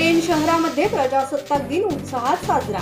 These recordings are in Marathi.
पेन शहरामध्ये प्रजासत्ताक दिन उत्साहात साजरा.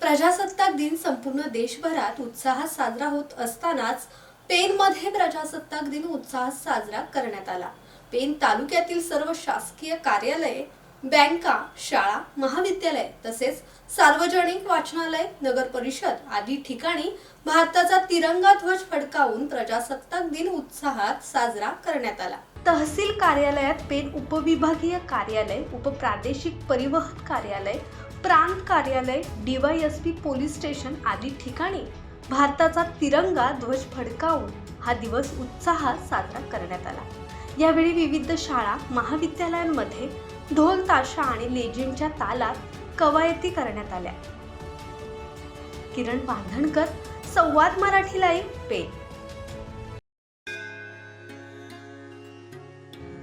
प्रजासत्ताक दिन संपूर्ण देशभरात उत्साहात साजरा होत असतानाच पेनमध्ये प्रजासत्ताक दिन उत्साहात साजरा करण्यात आला. पेन तालुक्यातील सर्व शासकीय कार्यालये बँका शाळा महाविद्यालय तसेच सार्वजनिक वाचनालय नगर परिषद आदी ठिकाणी भारताचा तिरंगा ध्वज फडकावून प्रजासत्ताक दिन उत्साहात साजरा करण्यात आला. तहसील कार्यालयात पेन उपविभागीय कार्यालय उपप्रादेशिक परिवहन कार्यालय प्रांत कार्यालय डीवायएसपी पोलीस स्टेशन आदी ठिकाणी भारताचा तिरंगा ध्वज फडकावून हा दिवस उत्साहात साजरा करण्यात आला. यावेळी विविध शाळा महाविद्यालयांमध्ये ढोल ताशा आणि लेझिमच्या तालात कवायती करण्यात आल्या. किरण बांधणकर संवाद मराठी लाईव्ह पे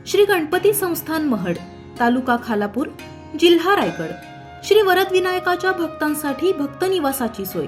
श्री गणपती संस्थान महड तालुका खालापूर जिल्हा रायगड. श्री वरदविनायकाच्या भक्तांसाठी भक्त निवासाची सोय.